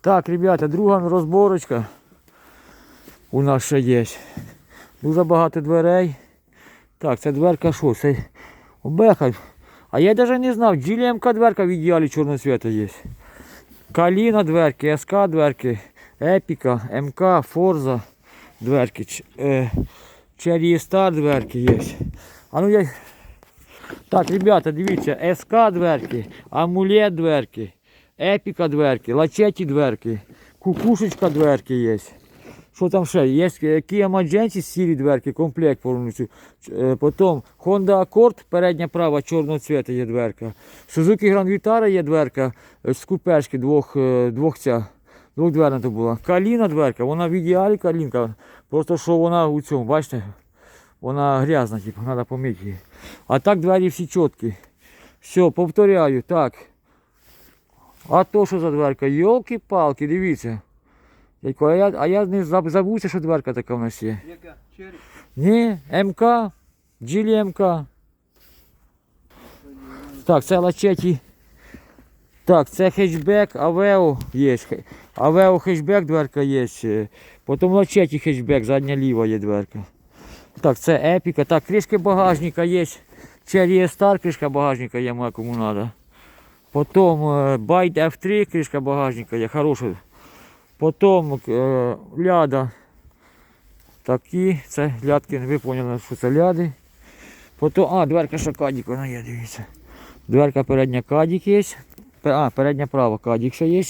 Так, ребята, друга розборочка у нас ще є. Дуже багато дверей. Так, це дверка що? Це обеха. А я навіть не знав, GLMK дверка в ідеалі чорного цвета є. Каліна дверки, СК дверки, Епіка, МК, Форза дверки, Ч- Cherry Star дверки є. А ну я... Так, ребята, дивіться, СК дверки, амулет дверки, Епіка дверки, лачеті дверки, кукушечка дверки є. Що там ще? Є Kia Magentis сірі дверки, комплект повністю. Е, Потім Honda Accord, передня права чорного цвета є дверка. Suzuki Grand Vitara є дверка е, з купешки двох, е, двох ця. Двохдверна то була. Каліна дверка, вона в ідеалі калінка. Просто що вона у цьому, бачите, вона грязна, типу, треба помити її. А так двері всі чіткі. Все, повторяю, так. А то що за дверка? Йолки-палки, дивіться. Дядько, а я, а я не забувся, що дверка така в нас є. Яка? Ні, МК, Джилі МК. Так, це лачеті. Так, це хетчбек, Авео є. Авео хетчбек дверка є. Потім лачеті хетчбек, задня ліва є дверка. Так, це епіка. Так, кришки багажника є. Cherry Star, кришка багажника є, кому треба. Потім байт F3, кришка багажника є, хороша. Потім е, ляда. Такі, це лядки, ви поняли, що це ляди. Потім, а, дверка ще кадік, вона є, дивіться. Дверка передня кадік є. А, передня права кадік ще є.